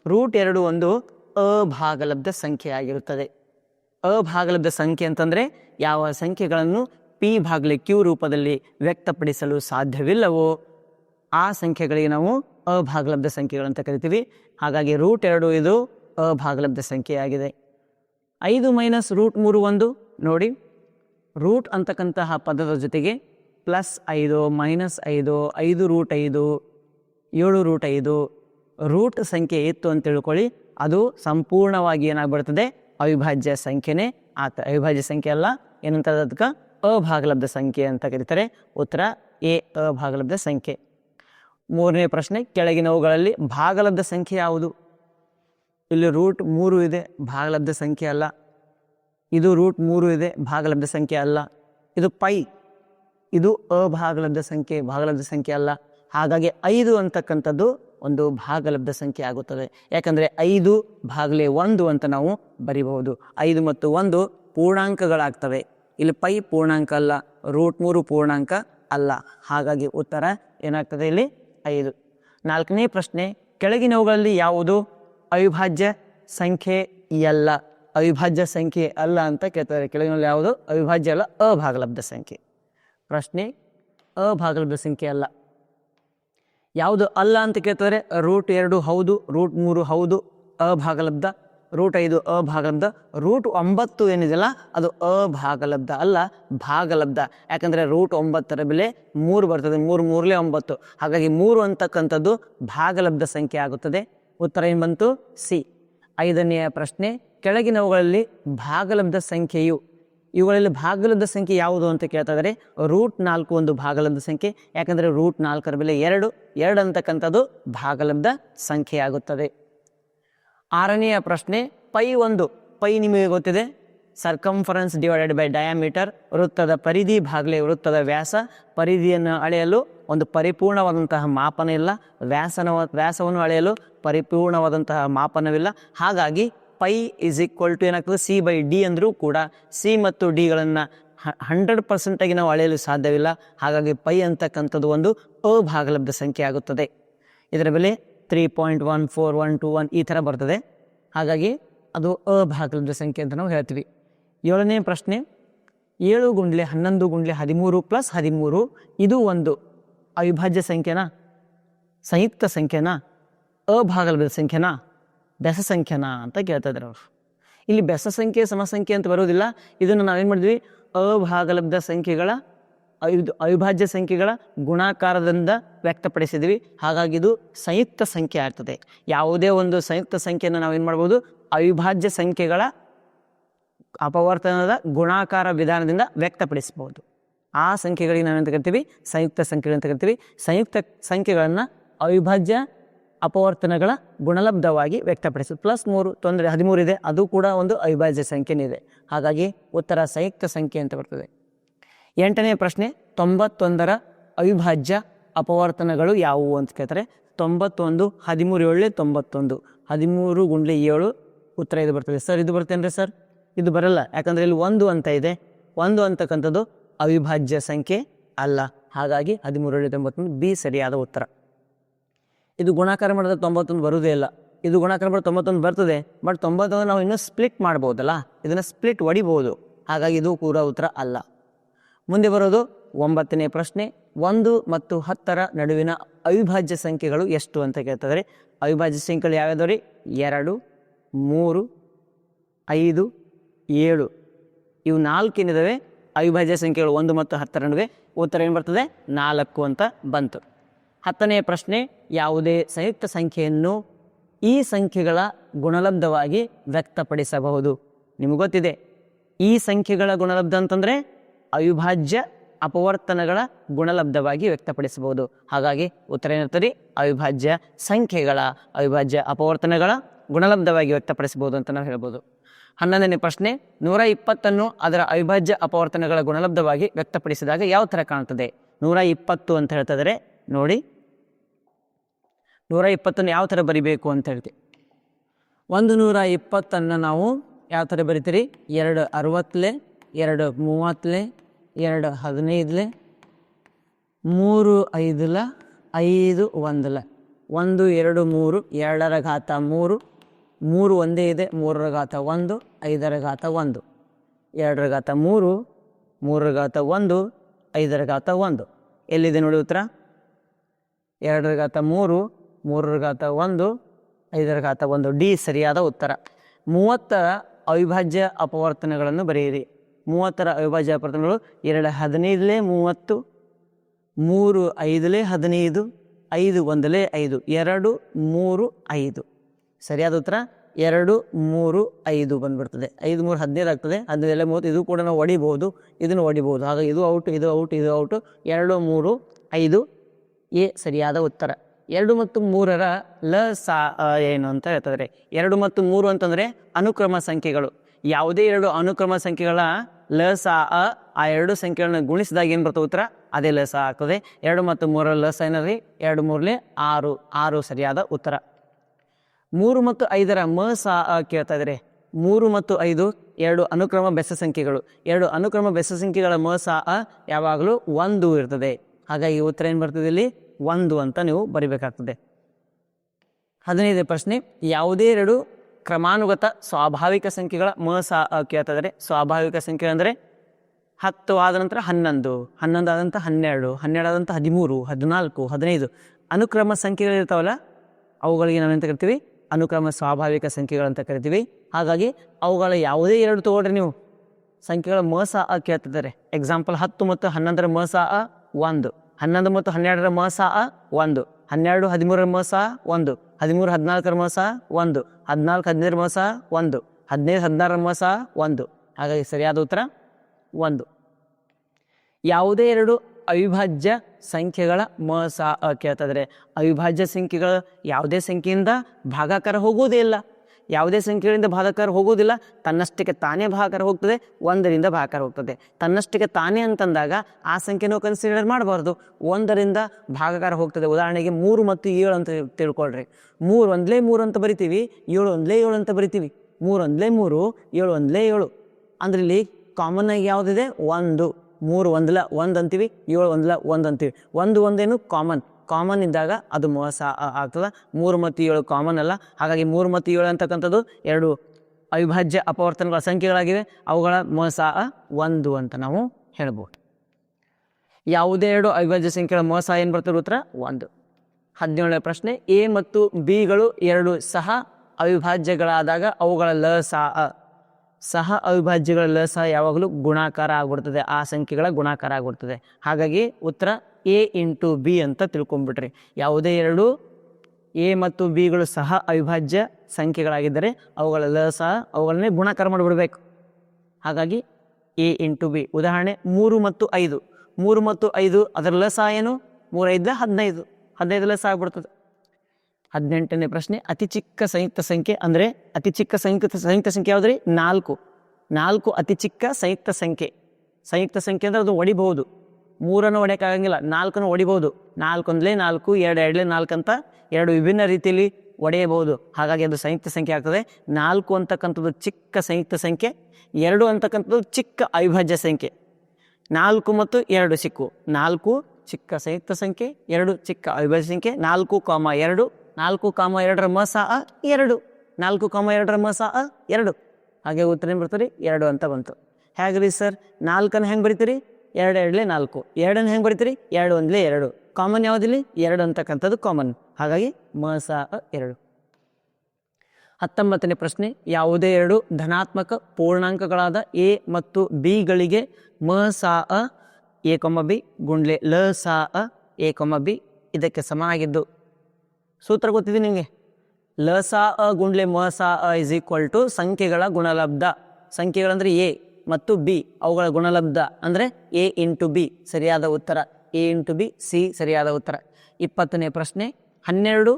ರೂಟ್ ಎರಡು ಒಂದು ಅಭಾಗಲಬ್ಧ ಸಂಖ್ಯೆಯಾಗಿರುತ್ತದೆ. ಅಭಾಗಲಬ್ಧ ಸಂಖ್ಯೆ ಅಂತಂದರೆ ಯಾವ ಸಂಖ್ಯೆಗಳನ್ನು ಪಿ ಭಾಗಲೆ ಕ್ಯೂ ರೂಪದಲ್ಲಿ ವ್ಯಕ್ತಪಡಿಸಲು ಸಾಧ್ಯವಿಲ್ಲವೋ, ಆ ಸಂಖ್ಯೆಗಳಿಗೆ ನಾವು ಅಭಾಗಲಬ್ಧ ಸಂಖ್ಯೆಗಳಂತ ಕರಿತೀವಿ. ಹಾಗಾಗಿ ರೂಟ್ ಎರಡು ಇದು ಅಭಾಗಲಬ್ಧ ಸಂಖ್ಯೆಯಾಗಿದೆ. ಐದು ಮೈನಸ್ ರೂಟ್ ಮೂರು ಒಂದು, ನೋಡಿ. ರೂಟ್ ಅಂತಕ್ಕಂತಹ ಪದದ ಜೊತೆಗೆ ಪ್ಲಸ್ ಐದು ಮೈನಸ್ ಐದು ಐದು ರೂಟ್ ಐದು, ಏಳು ರೂಟ್ ಐದು ರೂಟ್ ಸಂಖ್ಯೆ ಇತ್ತು ಅಂತ ತಿಳ್ಕೊಳ್ಳಿ. ಅದು ಸಂಪೂರ್ಣವಾಗಿ ಏನಾಗ್ಬಿಡ್ತದೆ? ಅವಿಭಾಜ್ಯ ಸಂಖ್ಯೆನೇ ಆತ. ಅವಿಭಾಜ್ಯ ಸಂಖ್ಯೆ ಅಲ್ಲ. ಏನಂತ ಅದಕ್ಕೆ ಅಭಾಗಲಬ್ಧ ಸಂಖ್ಯೆ ಅಂತ ಕರೀತಾರೆ. ಉತ್ತರ, ಎ, ಅಭಾಗಲಬ್ಧ ಸಂಖ್ಯೆ. ಮೂರನೇ ಪ್ರಶ್ನೆ, ಕೆಳಗಿನವುಗಳಲ್ಲಿ ಭಾಗಲಬ್ಧ ಸಂಖ್ಯೆ ಯಾವುದು? ಇಲ್ಲಿ ರೂಟ್ ಮೂರು ಇದೆ, ಭಾಗಲಬ್ಧ ಸಂಖ್ಯೆ ಅಲ್ಲ. ಇದು ರೂಟ್ ಮೂರು ಇದೆ, ಭಾಗಲಬ್ಧ ಸಂಖ್ಯೆ ಅಲ್ಲ. ಇದು ಪೈ, ಇದು ಅಭಾಗಲಬ್ಧ ಸಂಖ್ಯೆ, ಭಾಗಲಬ್ಧ ಸಂಖ್ಯೆ ಅಲ್ಲ. ಹಾಗಾಗಿ ಐದು ಅಂತಕ್ಕಂಥದ್ದು ಒಂದು ಭಾಗಲಬ್ಧ ಸಂಖ್ಯೆ ಆಗುತ್ತದೆ. ಯಾಕಂದರೆ ಐದು ಭಾಗಲೇ ಒಂದು ಅಂತ ನಾವು ಬರಿಬಹುದು. ಐದು ಮತ್ತು ಒಂದು ಪೂರ್ಣಾಂಕಗಳಾಗ್ತವೆ. ಇಲ್ಲಿ ಪೈ ಪೂರ್ಣಾಂಕ ಅಲ್ಲ, ರೂಟ್ ಮೂರು ಪೂರ್ಣಾಂಕ ಅಲ್ಲ. ಹಾಗಾಗಿ ಉತ್ತರ ಏನಾಗ್ತದೆ ಇಲ್ಲಿ? ಐದು. ನಾಲ್ಕನೇ ಪ್ರಶ್ನೆ, ಕೆಳಗಿನವುಗಳಲ್ಲಿ ಯಾವುದು? ಅವಿಭಾಜ್ಯ ಸಂಖ್ಯೆ ಅಲ್ಲ. ಅವಿಭಾಜ್ಯ ಸಂಖ್ಯೆ ಅಲ್ಲ ಅಂತ ಕೇಳ್ತಾರೆ. ಕೆಳಗಿನಲ್ಲಿ ಯಾವುದು? ಅವಿಭಾಜ್ಯ ಅಲ್ಲ, ಅಭಾಗಲಬ್ಧ ಸಂಖ್ಯೆ. ಪ್ರಶ್ನೆ, ಅಭಾಗಲಬ್ಧ ಸಂಖ್ಯೆ ಅಲ್ಲ. ಯಾವುದು ಅಲ್ಲ ಅಂತ ಕೇಳ್ತಾರೆ? ರೂಟ್ ಎರಡು ಹೌದು, ರೂಟ್ ಮೂರು ಹೌದು, ಅಭಾಗಲಬ್ಧ ರೂಟ್ ಐದು ಅಭಾಗಲಬ್ಧ ರೂಟ್ ಒಂಬತ್ತು ಏನಿದೆಯಲ್ಲ, ಅದು ಅಭಾಗಲಬ್ಧ ಅಲ್ಲ, ಭಾಗಲಬ್ಧ. ಯಾಕಂದರೆ ರೂಟ್ ಒಂಬತ್ತರ ಬೆಲೆ ಮೂರು ಬರ್ತದೆ, ಮೂರು ಮೂರಲೇ ಒಂಬತ್ತು. ಹಾಗಾಗಿ ಮೂರು ಅಂತಕ್ಕಂಥದ್ದು ಭಾಗಲಬ್ಧ ಸಂಖ್ಯೆ ಆಗುತ್ತದೆ. ಉತ್ತರ ಏನು ಬಂತು? ಸಿ. ಐದನೆಯ ಪ್ರಶ್ನೆ, ಕೆಳಗಿನವುಗಳಲ್ಲಿ ಭಾಗಲಬ್ಧ ಸಂಖ್ಯೆಯು, ಇವುಗಳಲ್ಲಿ ಭಾಗಲಬ್ಧ ಸಂಖ್ಯೆ ಯಾವುದು ಅಂತ ಕೇಳ್ತಾ ಇದ್ದಾರೆ ರೂಟ್ ನಾಲ್ಕು ಒಂದು ಭಾಗಲಬ್ಧ ಸಂಖ್ಯೆ. ಯಾಕಂದರೆ ರೂಟ್ ನಾಲ್ಕರ ಬೆಲೆ ಎರಡು ಎರಡು ಅಂತಕ್ಕಂಥದ್ದು ಭಾಗಲಬ್ಧ ಸಂಖ್ಯೆ ಆಗುತ್ತದೆ. ಆರನೆಯ ಪ್ರಶ್ನೆ, ಪೈ ಒಂದು. ಪೈ ನಿಮಗೆ ಗೊತ್ತಿದೆ? ಸರ್ಕಂಫರೆನ್ಸ್ ಡಿವೈಡೆಡ್ ಬೈ ಡಯಾಮೀಟರ್ ವೃತ್ತದ ಪರಿಧಿ ಭಾಗಲೆ ವೃತ್ತದ ವ್ಯಾಸ. ಪರಿಧಿಯನ್ನು ಅಳೆಯಲು ಒಂದು ಪರಿಪೂರ್ಣವಾದಂತಹ ಮಾಪನ ಇಲ್ಲ. ವ್ಯಾಸನ, ವ್ಯಾಸವನ್ನು ಅಳೆಯಲು ಪರಿಪೂರ್ಣವಾದಂತಹ ಮಾಪನವಿಲ್ಲ. ಹಾಗಾಗಿ ಪೈ ಇಸ್ ಈಕ್ವಲ್ ಟು ಏನಾಗ್ತದೆ? ಸಿ ಬೈ ಡಿ ಅಂದರೂ ಕೂಡ ಸಿ ಮತ್ತು ಡಿಗಳನ್ನು ಹಂಡ್ರೆಡ್ ಪರ್ಸೆಂಟಾಗಿ ನಾವು ಅಳೆಯಲು ಸಾಧ್ಯವಿಲ್ಲ. ಹಾಗಾಗಿ ಪೈ ಅಂತಕ್ಕಂಥದ್ದು ಒಂದು ಅಭಾಗಲಬ್ಧ ಸಂಖ್ಯೆ ಆಗುತ್ತದೆ. ಇದರ ಬೆಲೆ three point one four one two one ಈ ಥರ ಬರ್ತದೆ. ಹಾಗಾಗಿ ಅದು ಅಭಾಗಲಬ್ಧ ಸಂಖ್ಯೆ ಅಂತ ನಾವು ಹೇಳ್ತೀವಿ. ಏಳನೇ ಪ್ರಶ್ನೆ, ಏಳು ಗುಂಡ್ಲೆ ಹನ್ನೊಂದು ಗುಂಡ್ಲೆ ಹದಿಮೂರು ಪ್ಲಸ್ ಹದಿಮೂರು, ಇದು ಒಂದು ಅವಿಭಾಜ್ಯ ಸಂಖ್ಯೆನಾ? ಸಂಯುಕ್ತ ಸಂಖ್ಯೆನಾ? ಅಭಾಗಲಬ್ಧ ಸಂಖ್ಯೆನಾ? ಬೆಸ ಸಂಖ್ಯೆನಾ ಅಂತ ಕೇಳ್ತಾ ಇದ್ದಾರೆ ಅವರು. ಇಲ್ಲಿ ಬೆಸ ಸಂಖ್ಯೆ ಸಮಸಂಖ್ಯೆ ಅಂತ ಬರೋದಿಲ್ಲ ಇದನ್ನು ನಾವೇನು ಮಾಡಿದ್ವಿ? ಅಭಾಗಲಬ್ಧ ಸಂಖ್ಯೆಗಳ ಅವಿ- ಅವಿಭಾಜ್ಯ ಸಂಖ್ಯೆಗಳ ಗುಣಾಕಾರದಿಂದ ವ್ಯಕ್ತಪಡಿಸಿದ್ವಿ. ಹಾಗಾಗಿ ಇದು ಸಂಯುಕ್ತ ಸಂಖ್ಯೆ ಆಗ್ತದೆ. ಯಾವುದೇ ಒಂದು ಸಂಯುಕ್ತ ಸಂಖ್ಯೆಯನ್ನು ನಾವು ಏನು ಮಾಡ್ಬೋದು? ಅವಿಭಾಜ್ಯ ಸಂಖ್ಯೆಗಳ ಅಪವರ್ತನದ ಗುಣಾಕಾರ ವಿಧಾನದಿಂದ ವ್ಯಕ್ತಪಡಿಸಬಹುದು ಆ ಸಂಖ್ಯೆಗಳಿಗೆ ನಾವೇನಂತ ಕರಿತೀವಿ? ಸಂಯುಕ್ತ ಸಂಖ್ಯೆಗಳು ಅಂತ ಕರಿತೀವಿ. ಸಂಯುಕ್ತ ಸಂಖ್ಯೆಗಳನ್ನು ಅವಿಭಾಜ್ಯ ಅಪವರ್ತನಗಳ ಗುಣಲಬ್ಧವಾಗಿ ವ್ಯಕ್ತಪಡಿಸೋದು ಪ್ಲಸ್ ಮೂರು, ತೊಂದರೆ ಹದಿಮೂರು ಇದೆ. ಅದು ಕೂಡ ಒಂದು ಅವಿಭಾಜ್ಯ ಸಂಖ್ಯೆನೇ ಇದೆ. ಹಾಗಾಗಿ ಉತ್ತರ ಸಂಯುಕ್ತ ಸಂಖ್ಯೆ ಅಂತ ಬರ್ತದೆ. ಎಂಟನೇ ಪ್ರಶ್ನೆ, ತೊಂಬತ್ತೊಂದರ ಅವಿಭಾಜ್ಯ ಅಪವರ್ತನಗಳು ಯಾವುವು ಅಂತ ಕೇಳ್ತಾರೆ. ತೊಂಬತ್ತೊಂದು, ಹದಿಮೂರು ಏಳೇ, ತೊಂಬತ್ತೊಂದು. ಹದಿಮೂರು ಗುಂಡ್ಲೆ ಏಳು, ಉತ್ತರ ಇದು ಬರ್ತದೆ. ಸರ್ ಇದು ಬರ್ತೇನೆ ಸರ್ ಇದು ಬರಲ್ಲ. ಯಾಕಂದರೆ ಇಲ್ಲಿ ಒಂದು ಅಂತ ಇದೆ. ಒಂದು ಅಂತಕ್ಕಂಥದ್ದು ಅವಿಭಾಜ್ಯ ಸಂಖ್ಯೆ ಅಲ್ಲ. ಹಾಗಾಗಿ ಹದಿಮೂರು ಏಳು, ತೊಂಬತ್ತೊಂದು ಬಿ ಸರಿಯಾದ ಉತ್ತರ. ಇದು ಗುಣಾಕಾರ ಮಾಡಿದ್ರೆ ತೊಂಬತ್ತೊಂದು ಬರುವುದೇ ಇಲ್ಲ. ಇದು ಗುಣಾಕಾರ ಮಾಡಿದ್ರೆ ತೊಂಬತ್ತೊಂದು ಬರ್ತದೆ. ಬಟ್ ತೊಂಬತ್ತೊಂದು ನಾವು ಇನ್ನೂ ಸ್ಪ್ಲಿಟ್ ಮಾಡ್ಬೋದಲ್ಲ. ಇದನ್ನು ಸ್ಪ್ಲಿಟ್ ಹೊಡಿಬೋದು. ಹಾಗಾಗಿ ಇದು ಕೂಡ ಉತ್ತರ ಅಲ್ಲ. ಮುಂದೆ ಬರೋದು ಒಂಬತ್ತನೇ ಪ್ರಶ್ನೆ. ಒಂದು ಮತ್ತು ಹತ್ತರ ನಡುವಿನ ಅವಿಭಾಜ್ಯ ಸಂಖ್ಯೆಗಳು ಎಷ್ಟು ಅಂತ ಕೇಳ್ತಿದ್ದಾರೆ ಅವಿಭಾಜ್ಯ ಸಂಖ್ಯೆಗಳು ಯಾವ್ಯಾವ ರೀ? ಎರಡು, ಮೂರು, ಐದು, ಏಳು. ಇವು ನಾಲ್ಕೇನಿದ್ದಾವೆ ಅವಿಭಾಜ್ಯ ಸಂಖ್ಯೆಗಳು ಒಂದು ಮತ್ತು ಹತ್ತರ ನಡುವೆ. ಉತ್ತರ ಏನು ಬರ್ತದೆ? ನಾಲ್ಕು ಅಂತ ಬಂತು. ಹತ್ತನೆಯ ಪ್ರಶ್ನೆ, ಯಾವುದೇ ಸಂಯುಕ್ತ ಸಂಖ್ಯೆಯನ್ನು ಈ ಸಂಖ್ಯೆಗಳ ಗುಣಲಬ್ಧವಾಗಿ ವ್ಯಕ್ತಪಡಿಸಬಹುದು. ನಿಮಗೆ ಗೊತ್ತಿದೆ. ಈ ಸಂಖ್ಯೆಗಳ ಗುಣಲಬ್ಧ ಅಂತಂದರೆ ಅವಿಭಾಜ್ಯ ಅಪವರ್ತನಗಳ ಗುಣಲಬ್ಧವಾಗಿ ವ್ಯಕ್ತಪಡಿಸಬಹುದು. ಹಾಗಾಗಿ ಉತ್ತರ ಏನಿರ್ತದೆ ಅವಿಭಾಜ್ಯ ಸಂಖ್ಯೆಗಳ, ಅವಿಭಾಜ್ಯ ಅಪವರ್ತನಗಳ ಗುಣಲಬ್ಧವಾಗಿ ವ್ಯಕ್ತಪಡಿಸಬಹುದು ಅಂತ ನಾವು ಹೇಳ್ಬೋದು. ಹನ್ನೊಂದನೇ ಪ್ರಶ್ನೆ, ನೂರ ಇಪ್ಪತ್ತನ್ನು ಅದರ ಅವಿಭಾಜ್ಯ ಅಪವರ್ತನಗಳ ಗುಣಲಬ್ಧವಾಗಿ ವ್ಯಕ್ತಪಡಿಸಿದಾಗ ಯಾವ ಥರ ಕಾಣ್ತದೆ ನೂರ ಇಪ್ಪತ್ತು ಅಂತ ಹೇಳ್ತಿದ್ರೆ, ನೋಡಿ. ನೂರ ಇಪ್ಪತ್ತನ್ನು ಯಾವ ಥರ ಬರಿಬೇಕು ಅಂತ ಹೇಳ್ತೀವಿ. ಒಂದು ನೂರ ಇಪ್ಪತ್ತನ್ನು ನಾವು ಯಾವ ಥರ ಬರಿತೀರಿ? ಎರಡು ಅರವತ್ತಲೆ ಎರಡು ಮೂವತ್ತಲೆ, ಎರಡು ಹದಿನೈದಲೆ, ಮೂರು ಐದಲ, ಐದು ಒಂದಲ. ಒಂದು, ಎರಡು, ಮೂರು, ಎರಡರ ಘಾತ ಮೂರು ಮೂರು ಒಂದೇ ಇದೆ, ಮೂರರ ಘಾತ ಒಂದು, ಐದರ ಘಾತ ಒಂದು. ಎರಡರ ಘಾತ ಮೂರು, ಮೂರರ ಘಾತ ಒಂದು, ಐದರ ಘಾತ ಒಂದು. ಎಲ್ಲಿದೆ ನೋಡಿ ಉತ್ತರ? ಎರಡರ ಘಾತ ಮೂರು, ಮೂರರ ಘಾತ ಒಂದು, ಐದರ ಘಾತ ಒಂದು. ಡಿ ಸರಿಯಾದ ಉತ್ತರ. ಮೂವತ್ತರ ಅವಿಭಾಜ್ಯ ಅಪವರ್ತನಗಳನ್ನು ಬರೆಯಿರಿ. ಮೂವತ್ತರ ಅವಿಭಾಜ್ಯ ಪ್ರಕರಣಗಳು ಎರಡು ಹದಿನೈದಲೇ ಮೂವತ್ತು, ಮೂರು ಐದಲೇ ಹದಿನೈದು, ಐದು ಒಂದಲೇ ಐದು, ಎರಡು ಮೂರು ಐದು. ಸರಿಯಾದ ಉತ್ತರ? ಎರಡು ಮೂರು ಐದು ಬಂದ್ಬಿಡ್ತದೆ. ಐದು ಮೂರು ಹದಿನೈದು ಆಗ್ತದೆ. ಹದಿನೈದಲ್ಲೇ ಮೂವತ್ತು, ಇದು ಕೂಡ ನಾವು ಹೊಡಿಬೋದು. ಇದನ್ನು ಹೊಡಿಬೋದು. ಆಗ ಇದು ಔಟ್ ಇದು ಔಟ್, ಇದು ಔಟು. ಎರಡು ಮೂರು ಐದು ಎ ಸರಿಯಾದ ಉತ್ತರ. ಎರಡು ಮತ್ತು ಮೂರರ ಲ ಸಾ ಏನು ಅಂತ ಹೇಳ್ತಾರೆ ಎರಡು ಮತ್ತು ಮೂರು ಅಂತಂದರೆ ಅನುಕ್ರಮ ಸಂಖ್ಯೆಗಳು. ಯಾವುದೇ ಎರಡು ಅನುಕ್ರಮ ಸಂಖ್ಯೆಗಳ ಲಸ, ಅ, ಆ ಎರಡು ಸಂಖ್ಯೆಗಳನ್ನ ಗುಣಿಸಿದಾಗ ಏನು ಬರ್ತದೆ ಉತ್ತರ? ಅದೇ ಲಸ ಆಗ್ತದೆ. ಎರಡು ಮತ್ತು ಮೂರರ ಲಸ ಏನಲ್ಲಿ ಎರಡು ಮೂರಲೇ ಆರು. ಆರು ಸರಿಯಾದ ಉತ್ತರ. ಮೂರು ಮತ್ತು ಐದರ ಮ, ಸಾ, ಅ ಕೇಳ್ತಾ ಇದ್ರೆ ಮೂರು ಮತ್ತು ಐದು, ಎರಡು ಅನುಕ್ರಮ ಬೆಸ ಸಂಖ್ಯೆಗಳು. ಎರಡು ಅನುಕ್ರಮ ಬೆಸ ಸಂಖ್ಯೆಗಳ ಮ, ಸಾ, ಅ ಯಾವಾಗಲೂ ಒಂದು ಇರ್ತದೆ. ಹಾಗಾಗಿ ಉತ್ತರ ಏನು ಬರ್ತದೆ ಇಲ್ಲಿ? ಒಂದು ಅಂತ ನೀವು ಬರಿಬೇಕಾಗ್ತದೆ. ಹದಿನೈದು ಪ್ರಶ್ನೆ. ಯಾವುದೇ ಎರಡು ಕ್ರಮಾನುಗತ ಸ್ವಾಭಾವಿಕ ಸಂಖ್ಯೆಗಳ ಮ ಸಾ ಕೇಳ್ತದರೆ ಕೇಳ್ತಾ ಸ್ವಾಭಾವಿಕ ಸಂಖ್ಯೆ ಅಂದರೆ ಹತ್ತು ಆದ ನಂತರ ಹನ್ನೊಂದು ಹನ್ನೊಂದು ಆದಂಥ ಹನ್ನೆರಡು ಹನ್ನೆರಡು ಆದಂಥ ಹದಿಮೂರು, ಹದಿನಾಲ್ಕು, ಹದಿನೈದು ಅನುಕ್ರಮ ಸಂಖ್ಯೆಗಳಿರ್ತಾವಲ್ಲ ಅವುಗಳಿಗೆ ನಾವೆಂತ ಕರಿತೀವಿ? ಅನುಕ್ರಮ ಸ್ವಾಭಾವಿಕ ಸಂಖ್ಯೆಗಳಂತ ಕರಿತೀವಿ. ಹಾಗಾಗಿ ಅವುಗಳ ಯಾವುದೇ ಎರಡು ತಗೊಳ್ರಿ ನೀವು ಸಂಖ್ಯೆಗಳ ಮ, ಸಾ, ಅ ಕೇಳ್ತಿದ್ದಾರೆ ಎಕ್ಸಾಂಪಲ್ ಹತ್ತು ಮತ್ತು ಹನ್ನೊಂದರ ಮ, ಸಾ, ಅ, ಒಂದು. ಹನ್ನೊಂದು ಮತ್ತು ಹನ್ನೆರಡರ ಮ, ಸಾ, ಅ, ಒಂದು. ಹನ್ನೆರಡು, ಹದಿಮೂರರ ಮೋಸ ಒಂದು. ಹದಿಮೂರು, ಹದಿನಾಲ್ಕರ ಮಾಸ ಒಂದು. ಹದಿನಾಲ್ಕು, ಹದಿನೈದರ ಮಾಸ ಒಂದು. ಹದಿನೈದು, ಹದಿನಾರರ ಮಾಸ ಒಂದು. ಹಾಗಾಗಿ ಸರಿಯಾದ ಉತ್ತರ ಒಂದು. ಯಾವುದೇ ಎರಡು ಅವಿಭಾಜ್ಯ ಸಂಖ್ಯೆಗಳ ಮೋಸ ಕೇಳ್ತದ್ರೆ ಅವಿಭಾಜ್ಯ ಸಂಖ್ಯೆಗಳ ಯಾವುದೇ ಸಂಖ್ಯೆಯಿಂದ ಭಾಗಾಕಾರ ಹೋಗುವುದೇ ಇಲ್ಲ. ಯಾವುದೇ ಸಂಖ್ಯೆಗಳಿಂದ ಭಾಗಕಾರ ಹೋಗುವುದಿಲ್ಲ, ತನ್ನಷ್ಟಕ್ಕೆ ತಾನೇ ಭಾಗಕಾರ ಹೋಗ್ತದೆ, ಒಂದರಿಂದ ಭಾಗಕಾರ ಹೋಗ್ತದೆ. ತನ್ನಷ್ಟಕ್ಕೆ ತಾನೇ ಅಂತಂದಾಗ ಆ ಸಂಖ್ಯೆನೂ ಕನ್ಸಿಡರ್ ಮಾಡಬಾರ್ದು. ಒಂದರಿಂದ ಭಾಗಕಾರ ಹೋಗ್ತದೆ. ಉದಾಹರಣೆಗೆ ಮೂರು ಮತ್ತು ಏಳು ಅಂತ ತಿಳ್ಕೊಳ್ರಿ. ಮೂರು ಒಂದಲೇ ಮೂರು ಅಂತ ಬರಿತೀವಿ, ಏಳು ಒಂದಲೇ ಏಳು ಅಂತ ಬರಿತೀವಿ. ಮೂರು ಒಂದಲೇ ಮೂರು, ಏಳು ಒಂದಲೇ ಏಳು. ಅಂದ್ರೆ ಇಲ್ಲಿ ಕಾಮನ್ ಆಗಿ ಯಾವುದಿದೆ? ಒಂದು. ಮೂರು ಒಂದಲ ಒಂದು ಅಂತೀವಿ, ಏಳು ಒಂದಲ ಒಂದು ಅಂತೀವಿ. ಒಂದು ಒಂದೇನು ಕಾಮನ್ ಕಾಮನ್ ಇದ್ದಾಗ ಅದು ಮೋಸ ಆಗ್ತದೆ. ಮೂರು ಮತ್ತು ಏಳು ಕಾಮನ್ ಅಲ್ಲ. ಹಾಗಾಗಿ ಮೂರು ಮತ್ತು ಏಳು ಅಂತಕ್ಕಂಥದ್ದು ಎರಡು ಅವಿಭಾಜ್ಯ ಅಪವರ್ತನಗಳ ಸಂಖ್ಯೆಗಳಾಗಿವೆ. ಅವುಗಳ ಮೋಸ ಒಂದು ಅಂತ ನಾವು ಹೇಳ್ಬೋದು. ಯಾವುದೇ ಎರಡು ಅವಿಭಾಜ್ಯ ಸಂಖ್ಯೆಗಳ ಮೋಸ ಏನು ಬರ್ತದೆ ಉತ್ತರ? ಒಂದು. ಹದಿನೇಳನೇ ಪ್ರಶ್ನೆ, ಎ ಮತ್ತು ಬಿಗಳು ಎರಡು ಸಹ ಅವಿಭಾಜ್ಯಗಳಾದಾಗ ಅವುಗಳ ಲ ಸಹ ಅವಿಭಾಜ್ಯಗಳ ಲ ಸಹ ಯಾವಾಗಲೂ ಗುಣಾಕಾರ ಆಗ್ಬಿಡ್ತದೆ. ಆ ಸಂಖ್ಯೆಗಳ ಗುಣಾಕಾರ ಆಗ್ಬಿಡ್ತದೆ. ಹಾಗಾಗಿ ಉತ್ತರ ಎ ಇಂಟು ಬಿ ಅಂತ ತಿಳ್ಕೊಂಬಿಟ್ರಿ ಯಾವುದೇ ಎರಡು ಎ ಮತ್ತು ಬಿಗಳು ಸಹ ಅವಿಭಾಜ್ಯ ಸಂಖ್ಯೆಗಳಾಗಿದ್ದರೆ ಅವುಗಳ ಲ ಸಹ ಅವುಗಳನ್ನೇ ಗುಣಾಕಾರ ಮಾಡಿಬಿಡ್ಬೇಕು. ಹಾಗಾಗಿ ಎ ಇಂಟು ಬಿ ಉದಾಹರಣೆ ಮೂರು ಮತ್ತು ಐದು. ಮೂರು ಮತ್ತು ಐದು ಅದರ ಲಸ ಏನು? ಮೂರೈದ ಹದಿನೈದು. ಹದಿನೈದು ಲಸ ಆಗ್ಬಿಡ್ತದೆ. ಹದಿನೆಂಟನೇ ಪ್ರಶ್ನೆ, ಅತಿ ಚಿಕ್ಕ ಸಂಯುಕ್ತ ಸಂಖ್ಯೆ ಅಂದರೆ ಅತಿ ಚಿಕ್ಕ ಸಂಯುಕ್ತ ಸಂಯುಕ್ತ ಸಂಖ್ಯೆ ಯಾವುದ್ರಿ? ನಾಲ್ಕು. ನಾಲ್ಕು ಅತಿ ಚಿಕ್ಕ ಸಂಯುಕ್ತ ಸಂಖ್ಯೆ. ಸಂಯುಕ್ತ ಸಂಖ್ಯೆ ಅಂದರೆ ಅದು ಹೊಡಿಬಹುದು ಮೂರನ್ನು ಹೊಡೆಯೋಕ್ಕಾಗಂಗಿಲ್ಲ ನಾಲ್ಕನ್ನು ಹೊಡಿಬೋದು. ನಾಲ್ಕೊಂದಲೇ ನಾಲ್ಕು ಎರಡು ಎರಡಲೇ ನಾಲ್ಕು ಅಂತ ಎರಡು ವಿಭಿನ್ನ ರೀತಿಯಲ್ಲಿ ಒಡೆಯಬಹುದು ಹಾಗಾಗಿ ಅದು ಸಂಯುಕ್ತ ಸಂಖ್ಯೆ ಆಗ್ತದೆ. ನಾಲ್ಕು ಅಂತಕ್ಕಂಥದ್ದು ಚಿಕ್ಕ ಸಂಯುಕ್ತ ಸಂಖ್ಯೆ, ಎರಡು ಅಂತಕ್ಕಂಥದ್ದು ಚಿಕ್ಕ ಅವಿಭಾಜ್ಯ ಸಂಖ್ಯೆ. ನಾಲ್ಕು ಮತ್ತು ಎರಡು ಸಿಕ್ಕು ನಾಲ್ಕು ಚಿಕ್ಕ ಸಂಯುಕ್ತ ಸಂಖ್ಯೆ, ಎರಡು ಚಿಕ್ಕ ಅವಿಭಾಜ್ಯ ಸಂಖ್ಯೆ, ನಾಲ್ಕು ಕಾಮ ಎರಡು, ನಾಲ್ಕು ಕಾಮ ಎರಡರ ಮಸ ಅ ಎರಡು, ನಾಲ್ಕು ಕಾಮ ಎರಡರ ಮಸ ಅ ಎರಡು. ಹಾಗೆ ಉತ್ತರ ಏನು ಬರ್ತದೆ? ಎರಡು ಅಂತ ಬಂತು. ಹೇಗ್ರಿ ಸರ್? ನಾಲ್ಕನ್ನು ಹೆಂಗೆ ಬರಿತೀರಿ? ಎರಡು ಎರಡಲೇ ನಾಲ್ಕು. ಎರಡನ್ನು ಹೆಂಗೆ ಬರಿತೀರಿ? ಎರಡು ಒಂದಲೇ ಎರಡು. ಕಾಮನ್ ಯಾವುದಿಲ್ಲಿ? ಎರಡು ಅಂತಕ್ಕಂಥದ್ದು ಕಾಮನ್ ಹಾಗಾಗಿ ಮಸ ಎರಡು. ಹತ್ತೊಂಬತ್ತನೇ ಪ್ರಶ್ನೆ. ಯಾವುದೇ ಎರಡು ಧನಾತ್ಮಕ ಪೂರ್ಣಾಂಕಗಳಾದ ಎ ಮತ್ತು ಬಿಗಳಿಗೆ ಮ, ಸಾ, ಅ, ಎ ಕೊಮ್ಮ ಬಿ ಗುಂಡ್ಲೆ ಲ, ಸ, ಅ, ಎ ಕೊಮ್ಮ ಬಿ ಇದಕ್ಕೆ ಸಮನಾಗಿದ್ದು. ಸೂತ್ರ ಗೊತ್ತಿದೆ ನಿಮಗೆ? ಲ, ಸ, ಅ ಗುಂಡ್ಲೆ ಮ, ಸ, ಅ ಇಸ್ ಈಕ್ವಲ್ ಟು ಸಂಖ್ಯೆಗಳ ಗುಣಲಬ್ಧ. ಸಂಖ್ಯೆಗಳಂದ್ರೆ ಎ. ಮತ್ತು ಬಿ ಅವುಗಳ ಗುಣಲಬ್ಧ ಅಂದರೆ ಎ ಇಂಟು ಬಿ ಸರಿಯಾದ ಉತ್ತರ. ಎ ಇಂಟು ಬಿ, ಸಿ ಸರಿಯಾದ ಉತ್ತರ. ಇಪ್ಪತ್ತನೇ ಪ್ರಶ್ನೆ, ಹನ್ನೆರಡು,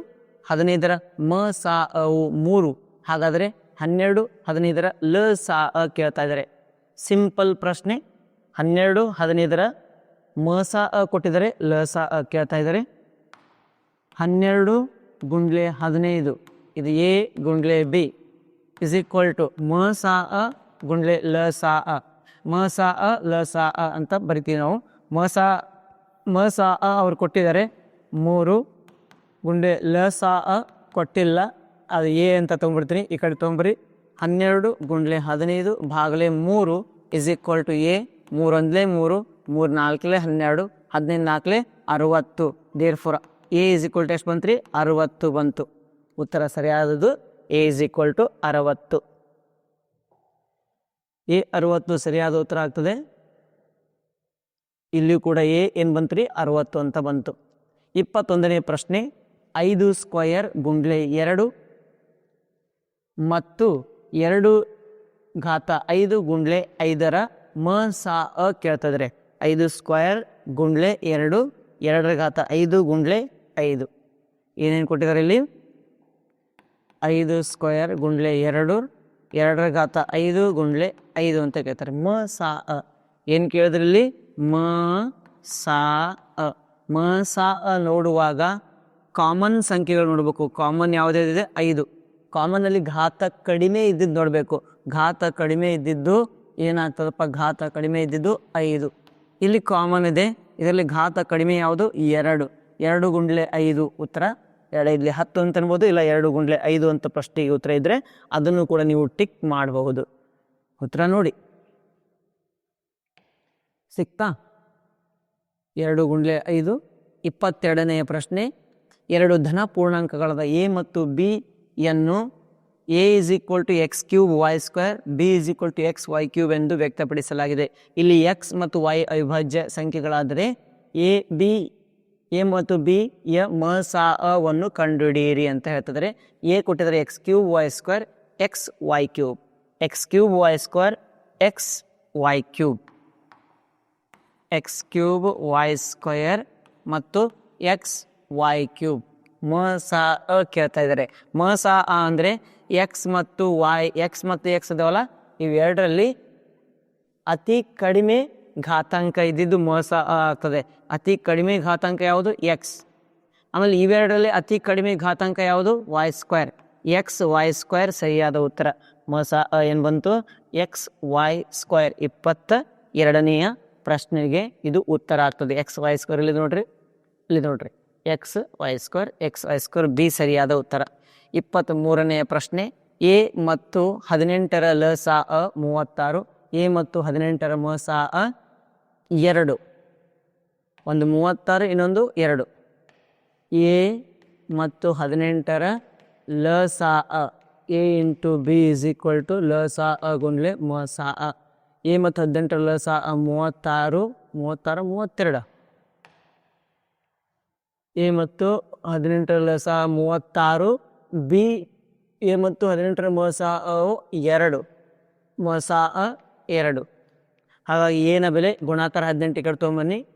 ಹದಿನೈದರ ಮ, ಸಾ ಮೂರು. ಹಾಗಾದರೆ ಹನ್ನೆರಡು, ಹದಿನೈದರ ಲ, ಸಾ, ಅ ಕೇಳ್ತಾ ಇದ್ದಾರೆ. ಸಿಂಪಲ್ ಪ್ರಶ್ನೆ, ಹನ್ನೆರಡು, ಹದಿನೈದರ ಮ, ಸಾ, ಅ ಕೊಟ್ಟಿದ್ದಾರೆ, ಲ, ಸಾ, ಅ ಕೇಳ್ತಾ ಇದ್ದಾರೆ. ಹನ್ನೆರಡು ಗುಂಡ್ಲೆ ಹದಿನೈದು. ಇದು ಎ ಗುಂಡ್ಲೆ ಬಿ. ಇಸ್ ಈಕ್ವಲ್ ಟು ಮ, ಸಾ, ಅ ಗುಂಡ್ಲೆ ಲ ಸ ಅ. ಮ ಸಾ ಅ, ಲ ಸ ಅ ಅಂತ ಬರಿತೀವಿ ನಾವು. ಮ ಸ ಮ ಸ ಅ ಅವ್ರು ಕೊಟ್ಟಿದ್ದಾರೆ. ಮೂರು ಗುಂಡೆ ಲ ಸ ಅ ಕೊಟ್ಟಿಲ್ಲ. ಅದು ಎ ಅಂತ ತೊಗೊಂಡ್ಬಿಡ್ತೀನಿ. ಈ ಕಡೆ ತೊಗೊಂಬರಿ ಹನ್ನೆರಡು, ಗುಂಡ್ಲೆ ಹದಿನೈದು ಭಾಗಲೆ ಮೂರು ಇಸ್ ಈಕ್ವಲ್ ಟು ಎ. ಮೂರೊಂದಲೇ ಮೂರು ಮೂರು ನಾಲ್ಕಲೆ ಹನ್ನೆರಡು, ಹದಿನೈದು ನಾಲ್ಕಲೇ ಅರುವತ್ತು. Therefore A is equal to ಎಷ್ಟು ಬಂತು ರೀ ಅರುವತ್ತು ಬಂತು. ಉತ್ತರ ಸರಿಯಾದದ್ದು ಎ ಇಸ್ ಈಕ್ವಲ್ ಟು ಅರವತ್ತು. ಎ ಅರವತ್ತು ಸರಿಯಾದ ಉತ್ತರ ಆಗ್ತದೆ. ಇಲ್ಲಿಯೂ ಕೂಡ ಎ ಏನು ಬಂತು ರೀ ಅರುವತ್ತು ಅಂತ ಬಂತು. ಇಪ್ಪತ್ತೊಂದನೇ ಪ್ರಶ್ನೆ, ಐದು ಸ್ಕ್ವಯರ್ ಗುಂಡ್ಲೆ ಎರಡು ಮತ್ತು ಎರಡು ಘಾತ ಐದು ಗುಂಡ್ಲೆ ಐದರ ಮ, ಸಾ, ಅ ಕೇಳ್ತದ್ರೆ. ಐದು ಸ್ಕ್ವಯರ್ ಗುಂಡ್ಲೆ ಎರಡು, ಎರಡರ ಘಾತ ಐದು ಗುಂಡ್ಲೆ ಐದು. ಏನೇನು ಕೊಟ್ಟಿದ್ದಾರೆ ಇಲ್ಲಿ? ಐದು ಸ್ಕ್ವಯರ್ ಗುಂಡ್ಲೆ ಎರಡು ಎರಡರ ಘಾತ ಐದು ಗುಂಡ್ಲೆ ಐದು ಅಂತ ಕೇಳ್ತಾರೆ. ಮ, ಸಾ, ಅ. ಏನು ಕೇಳಿದ್ರಲ್ಲಿ ಮ, ಸಾ, ಅ. ಮ, ಸಾ, ಅ ನೋಡುವಾಗ ಕಾಮನ್ ಸಂಖ್ಯೆಗಳು ನೋಡಬೇಕು. ಕಾಮನ್ ಯಾವುದಿದೆ ಐದು. ಕಾಮನಲ್ಲಿ ಘಾತ ಕಡಿಮೆ ಇದ್ದಿದ್ದು ನೋಡಬೇಕು. ಘಾತ ಕಡಿಮೆ ಇದ್ದಿದ್ದು ಏನಾಗ್ತದಪ್ಪ? ಘಾತ ಕಡಿಮೆ ಇದ್ದಿದ್ದು ಐದು. ಇಲ್ಲಿ ಕಾಮನ್ ಇದೆ. ಇದರಲ್ಲಿ ಘಾತ ಕಡಿಮೆ ಯಾವುದು? ಎರಡು. ಎರಡು ಗುಂಡ್ಲೆ ಐದು. ಉತ್ತರ ಎರಡು ಇಲ್ಲಿ ಹತ್ತು ಅಂತ ಅನ್ಬೋದು, ಇಲ್ಲ ಎರಡು ಗುಂಡ್ಲೆ ಐದು ಅಂತ ಪ್ರಶ್ನೆಗೆ ಉತ್ತರ ಇದ್ದರೆ ಅದನ್ನು ಕೂಡ ನೀವು ಟಿಕ್ ಮಾಡಬಹುದು. ಉತ್ತರ ನೋಡಿ. ಸಿಕ್ತಾ? ಎರಡು ಗುಂಡ್ಲೆ ಐದು, ಇಪ್ಪತ್ತೆರಡನೆಯ ಪ್ರಶ್ನೆ. ಎರಡು ಧನ ಪೂರ್ಣಾಂಕಗಳಾದ ಎ ಮತ್ತು ಬಿ ಯನ್ನು A is equal to X cube Y square B is equal to X Y cube ಎಂದು ವ್ಯಕ್ತಪಡಿಸಲಾಗಿದೆ. ಇಲ್ಲಿ ಎಕ್ಸ್ ಮತ್ತು ವೈ ಅವಿಭಾಜ್ಯ ಸಂಖ್ಯೆಗಳಾದರೆ ಎ ಬಿ ಎ ಮತ್ತು ಬಿ, ಯ, ಮ, ಸಾ ಅವನ್ನು ಕಂಡುಹಿಡಿಯಿರಿ ಅಂತ ಹೇಳ್ತಿದ್ರೆ ಎ ಕೊಟ್ಟಿದ್ದಾರೆ X cube Y square X Y cube X cube Y square X Y cube X cube Y square ಮತ್ತು ಎಕ್ಸ್ ವೈ ಕ್ಯೂಬ್ ಮ, ಸಾ, ಅ ಕೇಳ್ತಾ ಇದ್ದಾರೆ. ಮ, ಸಾ, ಅ ಅಂದರೆ ಎಕ್ಸ್ ಮತ್ತು ವೈ ಎಕ್ಸ್ ಮತ್ತು ಎಕ್ಸ್ ಅದಾವಲ್ಲ, ಇವೆರಡರಲ್ಲಿ ಅತಿ ಕಡಿಮೆ ಘಾತಾಂಕ ಇದ್ದಿದ್ದು ಮೋಸ ಆಗ್ತದೆ. ಅತಿ ಕಡಿಮೆ ಘಾತಾಂಕ ಯಾವುದು? ಎಕ್ಸ್ ಆಮೇಲೆ ಇವೆರಡರಲ್ಲಿ ಅತಿ ಕಡಿಮೆ ಘಾತಾಂಕ ಯಾವುದು? Y square X Y square ಸರಿಯಾದ ಉತ್ತರ. ಮೋಸ ಏನು ಬಂತು? ಎಕ್ಸ್ ವಾಯ್ ಸ್ಕ್ವೇರ್ ಇಪ್ಪತ್ತ ಎರಡನೆಯ ಪ್ರಶ್ನೆಗೆ ಇದು ಉತ್ತರ ಆಗ್ತದೆ. ಎಕ್ಸ್ ವೈ ಸ್ಕ್ವೇರ್ ಇಲ್ಲಿ ನೋಡ್ರಿ? ಇಲ್ಲಿ ನೋಡ್ರಿ. X Y square X Y square B ಸರಿಯಾದ ಉತ್ತರ. ಇಪ್ಪತ್ತ್ ಮೂರನೆಯ ಪ್ರಶ್ನೆ. ಎ ಮತ್ತು ಹದಿನೆಂಟರ ಲ ಸಾ ಅ ಮೂವತ್ತಾರು. ಎ ಮತ್ತು ಹದಿನೆಂಟರ ಮ ಸಾ ಅ ಎರಡು. ಒಂದು ಮೂವತ್ತಾರು, ಇನ್ನೊಂದು ಎರಡು. ಎ ಮತ್ತು ಹದಿನೆಂಟರ ಲ ಸಾ ಅ. A into B is equal to ಲ ಸಾ ಅ ಗುಂಡ್ಲೆ ಮ ಸಾ ಅ. ಎ ಮತ್ತು ಹದಿನೆಂಟರ ಲ ಸಾ ಅ ಮೂವತ್ತಾರು ಮೂವತ್ತಾರು, ಮೂವತ್ತೆರಡು. ಎ ಮತ್ತು ಹದಿನೆಂಟರ ಲ ಸಾ ಮೂವತ್ತಾರು, ಬಿ ಎ ಮತ್ತು ಹದಿನೆಂಟರ ಮ ಸಾ ಅವು ಎರಡು. ಮ ಸಾ ಅ ಎರಡು. ಹಾಗಾಗಿ ಏನ ಬೆಲೆ? ಗುಣಾಕಾರ ಹದಿನೆಂಟು ಟಿಕೆಟ್ ತೊಗೊಂಬನ್ನಿ.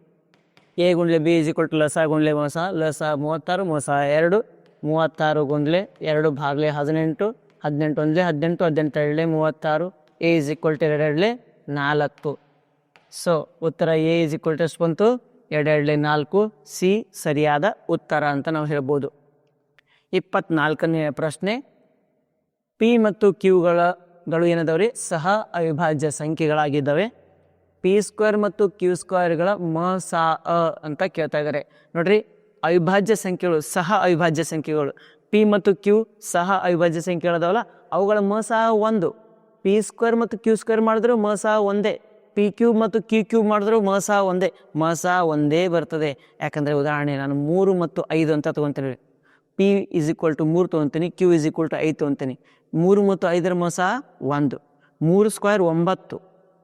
ಎ ಗುಂಡ್ಲೆ, ಬಿ ಇಸ್ ಇಕ್ವಲ್ ಟು ಲಸ ಗುಂಡ್ಲೆ ಮೋಸ, ಲಸ ಮೂವತ್ತಾರು, ಮೋಸ ಎರಡು, ಮೂವತ್ತಾರು ಗುಂಡ್ಲೆ ಎರಡು ಭಾಗಲೆ ಹದಿನೆಂಟು ಹದಿನೆಂಟು ಒಂದ್ಲೆ ಹದಿನೆಂಟು ಹದಿನೆಂಟು ಎರಡಲೆ ಮೂವತ್ತಾರು, ಎ ಇಸ್ ಈಕ್ವಲ್ ಟು ಎರಡೆರಡಲೆ ನಾಲ್ಕು. ಸೊ, ಉತ್ತರ ಎ ಇಸ್ ಈಕ್ವಲ್ ಟು ಎಷ್ಟು ಬಂತು? ಎರಡೆರಡಲೆ ನಾಲ್ಕು, ಸಿ ಸರಿಯಾದ ಉತ್ತರ ಅಂತ ನಾವು ಹೇಳ್ಬೋದು. ಇಪ್ಪತ್ನಾಲ್ಕನೇ ಪ್ರಶ್ನೆ. ಪಿ ಮತ್ತು ಕ್ಯೂಗಳ ಗಳು ಏನದವ್ರಿ? ಸಹ ಅವಿಭಾಜ್ಯ ಸಂಖ್ಯೆಗಳಾಗಿದ್ದಾವೆ. ಪಿ ಸ್ಕ್ವೇರ್ ಮತ್ತು ಕ್ಯೂ ಸ್ಕ್ವೇರ್ಗಳ ಮ, ಸಾ, ಅ ಅಂತ ಕೇಳ್ತಾ ಇದ್ದಾರೆ. ನೋಡ್ರಿ, ಅವಿಭಾಜ್ಯ ಸಂಖ್ಯೆಗಳು ಸಹ ಅವಿಭಾಜ್ಯ ಸಂಖ್ಯೆಗಳು. ಪಿ ಮತ್ತು ಕ್ಯೂ ಸಹ ಅವಿಭಾಜ್ಯ ಸಂಖ್ಯೆಗಳದಾವಲ್ಲ ಅವುಗಳ ಮ ಸಹ ಒಂದು. ಪಿ ಸ್ಕ್ವೇರ್ ಮತ್ತು ಕ್ಯೂ ಸ್ಕ್ವೇರ್ ಮಾಡಿದ್ರು ಮ ಸಹ ಒಂದೇ. ಪಿ ಕ್ಯೂ ಮತ್ತು ಕ್ಯೂ ಕ್ಯೂ ಮಾಡಿದ್ರು ಮ ಸಹ ಒಂದೇ. ಮ ಸಹ ಒಂದೇ ಬರ್ತದೆ. ಯಾಕಂದರೆ ಉದಾಹರಣೆ, ನಾನು ಮೂರು ಮತ್ತು ಐದು ಅಂತ ತೊಗೊತೀನಿ. ಪಿ ಇಸ್ ಈಕ್ವಲ್ ಟು ಮೂರು ತೊಗೊತೀನಿ, ಕ್ಯೂ ಇಸ್ ಈಕ್ವಲ್ ಟು ಐದು ತೊಗೊತೀನಿ. ಮೂರು ಮತ್ತು ಐದರ ಮೊಸ ಒಂದು. ಮೂರು ಸ್ಕ್ವೇರ್ ಒಂಬತ್ತು.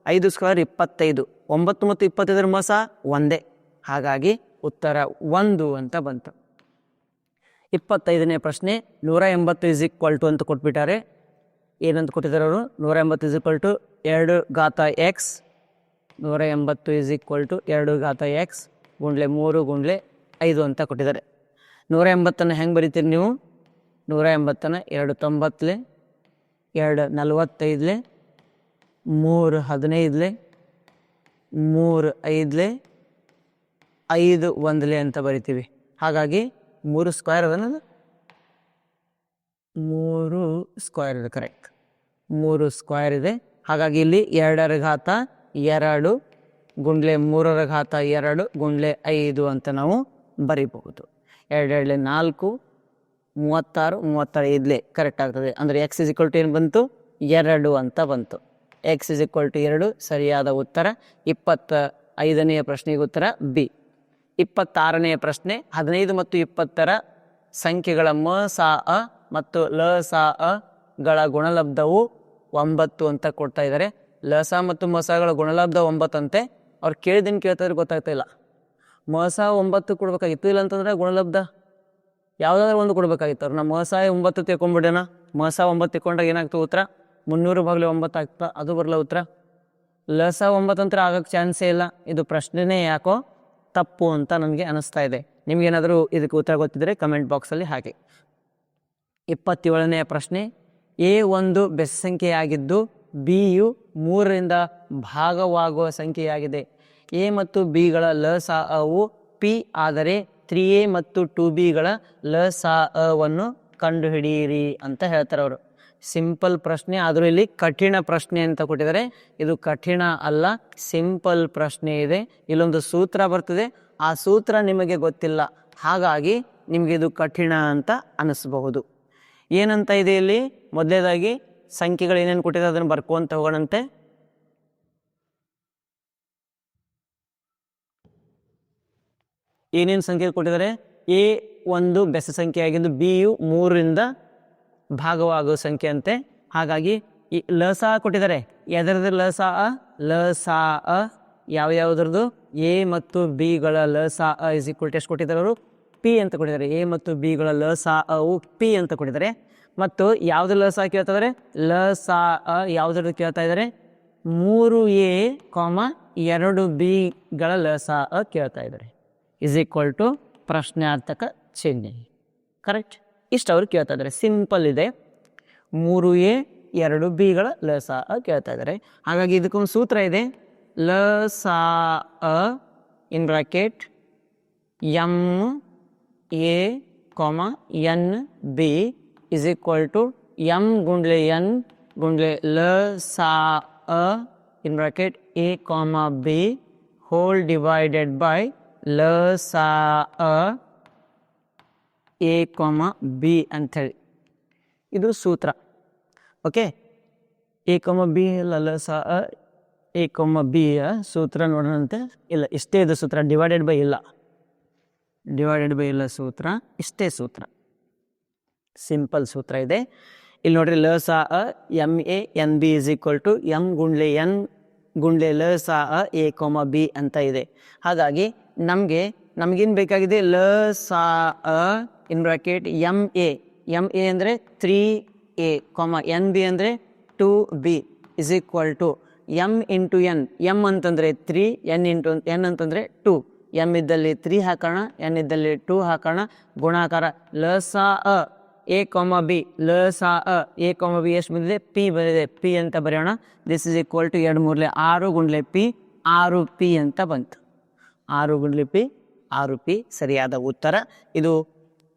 ಐದು ಸ್ಕ್ವೇರ್ ಇಪ್ಪತ್ತೈದು. ಒಂಬತ್ತು ಮತ್ತು ಇಪ್ಪತ್ತೈದರ ಮಾಸ ಒಂದೇ. ಹಾಗಾಗಿ ಉತ್ತರ ಒಂದು ಅಂತ ಬಂತು. ಇಪ್ಪತ್ತೈದನೇ ಪ್ರಶ್ನೆ, ನೂರ ಎಂಬತ್ತು ಇಸ್ ಈಕ್ವಲ್ ಟು ಅಂತ ಕೊಟ್ಬಿಟ್ಟಾರೆ. ಏನಂತ ಕೊಟ್ಟಿದ್ದಾರೆ ಅವರು? ನೂರ ಎಂಬತ್ತು ಇಸ್ ಈಕ್ವಲ್ ಟು ಎರಡು ಗಾತ ಎಕ್ಸ್ ನೂರ ಎಂಬತ್ತು ಇಸ್ ಈಕ್ವಲ್ ಟು ಎರಡು ಗಾತ ಎಕ್ಸ್ ಗುಂಡ್ಲೆ ಮೂರು ಗುಂಡ್ಲೆ ಐದು ಅಂತ ಕೊಟ್ಟಿದ್ದಾರೆ. ನೂರ ಎಂಬತ್ತನ್ನು ಹೆಂಗೆ ಬರೀತೀರಿ ನೀವು? ನೂರ ಎಂಬತ್ತನ್ನು ಎರಡು ತೊಂಬತ್ತಲೆ, ಎರಡು ನಲವತ್ತೈದಲೆ ಮೂರು ಹದಿನೈದ್ಲೆ, ಮೂರು ಐದ್ಲೆ, ಐದು ಒಂದ್ಲೆ ಅಂತ ಬರಿತೀವಿ. ಹಾಗಾಗಿ ಮೂರು ಸ್ಕ್ವೇರ್ ಅದನ್ನದು ಮೂರು ಸ್ಕ್ವೇರ್ ಇದೆ ಕರೆಕ್ಟ್ ಮೂರು ಸ್ಕ್ವೇರ್ ಇದೆ. ಹಾಗಾಗಿ ಇಲ್ಲಿ ಎರಡರ ಘಾತ ಎರಡು ಗುಂಡ್ಲೆ ಮೂರರ ಘಾತ ಎರಡು ಗುಂಡ್ಲೆ ಐದು ಅಂತ ನಾವು ಬರೀಬಹುದು. ಎರಡೆರಡ್ಲೆ ನಾಲ್ಕು, ಮೂವತ್ತಾರು ಐದಲೇ ಕರೆಕ್ಟ್ ಆಗ್ತದೆ. ಅಂದರೆ ಎಕ್ಸ್ ಇಸ್ ಟು ಏನು ಬಂತು? ಎರಡು ಅಂತ ಬಂತು. ಎಕ್ಸ್ ಇಸ್ ಇಕ್ವಲ್ ಟು ಎರಡು, ಸರಿಯಾದ ಉತ್ತರ. ಇಪ್ಪತ್ತ ಐದನೆಯ ಪ್ರಶ್ನೆಗೆ ಉತ್ತರ ಬಿ. ಇಪ್ಪತ್ತಾರನೆಯ ಪ್ರಶ್ನೆ, ಹದಿನೈದು ಮತ್ತು ಇಪ್ಪತ್ತರ ಸಂಖ್ಯೆಗಳ ಮ, ಸಾ, ಅ ಮತ್ತು ಲ, ಸಾ, ಅ ಗಳ ಗುಣಲಬ್ಧವು ಒಂಬತ್ತು ಅಂತ ಕೊಡ್ತಾ ಇದ್ದಾರೆ. ಲಸ ಮತ್ತು ಮಸಗಳ ಗುಣಲಬ್ಧ ಒಂಬತ್ತಂತೆ. ಅವ್ರು ಕೇಳಿದ್ದೀನಿ ಕೇಳ್ತಾ ಇದ್ರೆ ಗೊತ್ತಾಗ್ತಾ ಇಲ್ಲ. ಮಸ ಒಂಬತ್ತು ಕೊಡ್ಬೇಕಾಗಿತ್ತು ಇಲ್ಲ ಅಂತಂದ್ರೆ ಗುಣಲಬ್ಧ? ಯಾವುದಾದ್ರೂ ಒಂದು ಕೊಡ್ಬೇಕಾಗಿತ್ತು. ಅವ್ರು ನಮ್ಮ ಮಸ ಒಂಬತ್ತು ತಿಳ್ಕೊಂಬಿಡೋಣ. ಮಸ ಒಂಬತ್ತು ತಿಳ್ಕೊಂಡಾಗ ಏನಾಗ್ತದೆ ಉತ್ತರ? ಮುನ್ನೂರು ಬಾಗಿಲು ಒಂಬತ್ತು ಆಗ್ತಾ, ಅದು ಬರಲ್ಲ ಉತ್ತರ? ಲಸ ಒಂಬತ್ತಂತರ ಆಗಕ್ಕೆ ಚಾನ್ಸೇ ಇಲ್ಲ. ಇದು ಪ್ರಶ್ನೆನೇ ಯಾಕೋ ತಪ್ಪು ಅಂತ ನನಗೆ ಅನಿಸ್ತಾ ಇದೆ. ನಿಮಗೇನಾದರೂ ಇದಕ್ಕೆ ಉತ್ತರ ಗೊತ್ತಿದ್ದರೆ ಕಮೆಂಟ್ ಬಾಕ್ಸಲ್ಲಿ ಹಾಕಿ. ಇಪ್ಪತ್ತೇಳನೆಯ ಪ್ರಶ್ನೆ, ಎ ಒಂದು ಬೆಸ ಸಂಖ್ಯೆಯಾಗಿದ್ದು ಬಿ ಯು ಮೂರರಿಂದ ಭಾಗವಾಗುವ ಸಂಖ್ಯೆಯಾಗಿದೆ. ಎ ಮತ್ತು ಬಿಗಳ ಲ ಸಾ ಅವು ಪಿ ಆದರೆ ತ್ರೀ ಎ ಮತ್ತು ಟು ಬಿಗಳ ಲ ಸಾ ಅವನ್ನು ಕಂಡುಹಿಡಿಯಿರಿ ಅಂತ ಹೇಳ್ತಾರೆ ಅವರು ಸಿಂಪಲ್ ಪ್ರಶ್ನೆ, ಆದರೂ ಇಲ್ಲಿ ಕಠಿಣ ಪ್ರಶ್ನೆ ಅಂತ ಕೊಟ್ಟಿದ್ದಾರೆ. ಇದು ಕಠಿಣ ಅಲ್ಲ, ಸಿಂಪಲ್ ಪ್ರಶ್ನೆ ಇದೆ. ಇಲ್ಲೊಂದು ಸೂತ್ರ ಬರ್ತದೆ. ಆ ಸೂತ್ರ ನಿಮಗೆ ಗೊತ್ತಿಲ್ಲ. ಹಾಗಾಗಿ ನಿಮಗೆ ಇದು ಕಠಿಣ ಅಂತ ಅನಿಸ್ಬಹುದು. ಏನಂತ ಇದೆ ಇಲ್ಲಿ? ಮೊದಲೇದಾಗಿ ಸಂಖ್ಯೆಗಳು ಏನೇನು ಕೊಟ್ಟಿದೆ ಅದನ್ನು ಬರ್ಕೊಂತ ಹೋಗೋಣಂತೆ. ಏನೇನು ಸಂಖ್ಯೆ ಕೊಟ್ಟಿದ್ದಾರೆ? ಎ ಒಂದು ಬೆಸ ಸಂಖ್ಯೆ ಆಗಿದ್ದು, ಬಿ ಯು ಮೂರರಿಂದ ಭಾಗವಾಗುವ ಸಂಖ್ಯೆ ಅಂತೆ. ಹಾಗಾಗಿ ಈ ಲಸ ಕೊಟ್ಟಿದ್ದಾರೆ. ಎದರದ ಲಸ ಅ? ಲ ಸಾ ಅ. ಯಾವ್ಯಾವುದ್ರದ್ದು ಎ ಮತ್ತು ಬಿಗಳ ಲ ಸಾ ಅ ಇಸ್ ಈಕ್ವಲ್ ಟು ಎಷ್ಟು ಕೊಟ್ಟಿದ್ದಾರೆ ಅವರು? ಪಿ ಅಂತ ಕೊಟ್ಟಿದ್ದಾರೆ. ಎ ಮತ್ತು ಬಿಗಳ ಲ ಸಾ ಅವು ಪಿ ಅಂತ ಕೊಟ್ಟಿದ್ದಾರೆ. ಮತ್ತು ಯಾವುದು ಲಸ ಕೇಳ್ತಾ ಇದ್ದಾರೆ ಲ ಸಾ ಅ ಯಾವುದ್ರದ್ದು ಕೇಳ್ತಾ ಇದ್ದಾರೆ? ಮೂರು ಎ ಕಾಮ ಎರಡು ಬಿಗಳ ಲ ಸಾ ಅ ಕೇಳ್ತಾ ಇದ್ದಾರೆ. ಇಸ್ ಈಕ್ವಲ್ ಟು ಪ್ರಶ್ನಾರ್ಥಕ ಚಿಹ್ನೆ. ಕರೆಕ್ಟ್ ಇಷ್ಟು ಅವ್ರು ಕೇಳ್ತಾ ಇದ್ದಾರೆ ಸಿಂಪಲ್ ಇದೆ. ಮೂರು ಎ, ಎರಡು ಬಿಗಳ ಲ, ಸಾ, ಅ ಕೇಳ್ತಾ ಇದ್ದಾರೆ ಹಾಗಾಗಿ ಇದಕ್ಕೊಂದು ಸೂತ್ರ ಇದೆ. ಲ, ಸಾ, ಅ, in bracket M A, comma, N, B, is equal to M ಗುಂಡ್ಲೆ N ಗುಂಡ್ಲೆ ಲ, ಸಾ, ಅ, in bracket, A, comma, B, whole divided by ಲ, ಸಾ, ಅ ಎ ಕಾಮ ಬಿ ಅಂಥೇಳಿ. ಇದು ಸೂತ್ರ. ಓಕೆ? ಎ ಕಾಮ ಬಿ ಲ ಸ ಎ ಕೊಮ ಬಿಯ ಸೂತ್ರ ನೋಡೋಣಂತೆ. ಇಲ್ಲ, ಇಷ್ಟೇ ಇದು ಸೂತ್ರ ಡಿವೈಡೆಡ್ ಬೈ ಇಲ್ಲ. ಡಿವೈಡೆಡ್ ಬೈ ಇಲ್ಲ ಸೂತ್ರ, ಇಷ್ಟೇ ಸೂತ್ರ. ಸಿಂಪಲ್ ಸೂತ್ರ ಇದೆ. ಇಲ್ಲಿ ನೋಡ್ರಿ, ಲ, ಸ, ಅ M A, N, B is equal to M ಗುಂಡ್ಲೆ N ಗುಂಡ್ಲೆ ಲ, ಸ, ಅ, ಎ ಕೊಮ ಬಿ ಅಂತ ಇದೆ. ಹಾಗಾಗಿ ನಮಗೆ, ನಮಗೇನು ಬೇಕಾಗಿದೆ? ಲ, ಸಾ, ಅ in bracket M A M A ಅಂದರೆ three A comma N B ಅಂದರೆ two B is equal to M into N M ಅಂತಂದರೆ ತ್ರೀ ಎನ್ ಇಂಟು ಎನ್ ಅಂತಂದರೆ ಟು ಎಂ ಇದ್ದಲ್ಲಿ ತ್ರೀ ಹಾಕೋಣ ಎನ್ ಇದ್ದಲ್ಲಿ ಟು ಹಾಕೋಣ. ಗುಣಾಕಾರ ಲ ಸಾ ಅ ಎ ಕಾಮ ಬಿ ಲ ಸ ಅ ಎ ಕಾಮ ಬಿ ಎಷ್ಟು ಬಂದಿದೆ? ಪಿ ಬಂದಿದೆ. ಪಿ ಅಂತ ಬರೆಯೋಣ. ದಿಸ್ ಇಸ್ ಈಕ್ವಲ್ ಟು ಎರಡು ಮೂರಲೆ ಆರು ಗುಂಡ್ಲೆ ಪಿ ಆರು ಪಿ ಅಂತ ಬಂತು. ಆರು ಗುಂಡ್ಲೆ ಪಿ ಆರು ಪಿ ಸರಿಯಾದ ಉತ್ತರ. ಇದು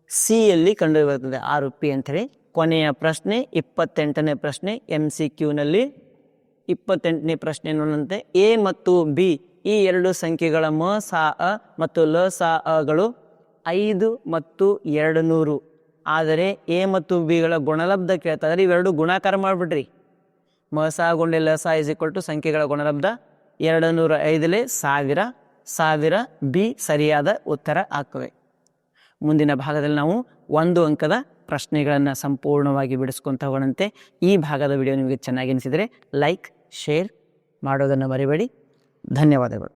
ಸಿ ಯಲ್ಲಿ ಕಂಡು ಬರ್ತದೆ ಆರು ಪಿ ಅಂಥೇಳಿ ಕೊನೆಯ ಪ್ರಶ್ನೆ, ಇಪ್ಪತ್ತೆಂಟನೇ ಪ್ರಶ್ನೆ ಎಂ ಸಿ ಕ್ಯೂನಲ್ಲಿ ಇಪ್ಪತ್ತೆಂಟನೇ ಪ್ರಶ್ನೆ ನೋಡಂತೆ ಎ ಮತ್ತು ಬಿ, ಈ ಎರಡು ಸಂಖ್ಯೆಗಳ ಮ, ಸಾ, ಅ ಮತ್ತು ಲ, ಸಾ ಅಗಳು ಐದು ಮತ್ತು ಎರಡು ನೂರು ಆದರೆ ಎ ಮತ್ತು ಬಿಗಳ ಗುಣಲಬ್ಧ ಕೇಳ್ತಾ ಇವೆರಡು ಗುಣಾಕಾರ ಮಾಡಿಬಿಡ್ರಿ. ಮ, ಸ ಗುಂಡೆ ಲ, ಸಾ ಇಸ್ ಈಕ್ವಲ್ ಟು ಸಂಖ್ಯೆಗಳ ಗುಣಲಬ್ಧ ಎರಡು ನೂರ ಐದಲೇ ಸಾವಿರ ಸಾವಿರ ಬಿ ಸರಿಯಾದ ಉತ್ತರ ಆಗ್ತವೆ. ಮುಂದಿನ ಭಾಗದಲ್ಲಿ ನಾವು ಒಂದು ಅಂಕದ ಪ್ರಶ್ನೆಗಳನ್ನು ಸಂಪೂರ್ಣವಾಗಿ ಬಿಡಿಸ್ಕೊಂತ ಹೋಗೋಣಂತೆ. ಈ ಭಾಗದ ವಿಡಿಯೋ ನಿಮಗೆ ಚೆನ್ನಾಗಿ ಅನಿಸಿದರೆ ಲೈಕ್, ಶೇರ್ ಮಾಡೋದನ್ನು ಮರಿಬೇಡಿ. ಧನ್ಯವಾದಗಳು.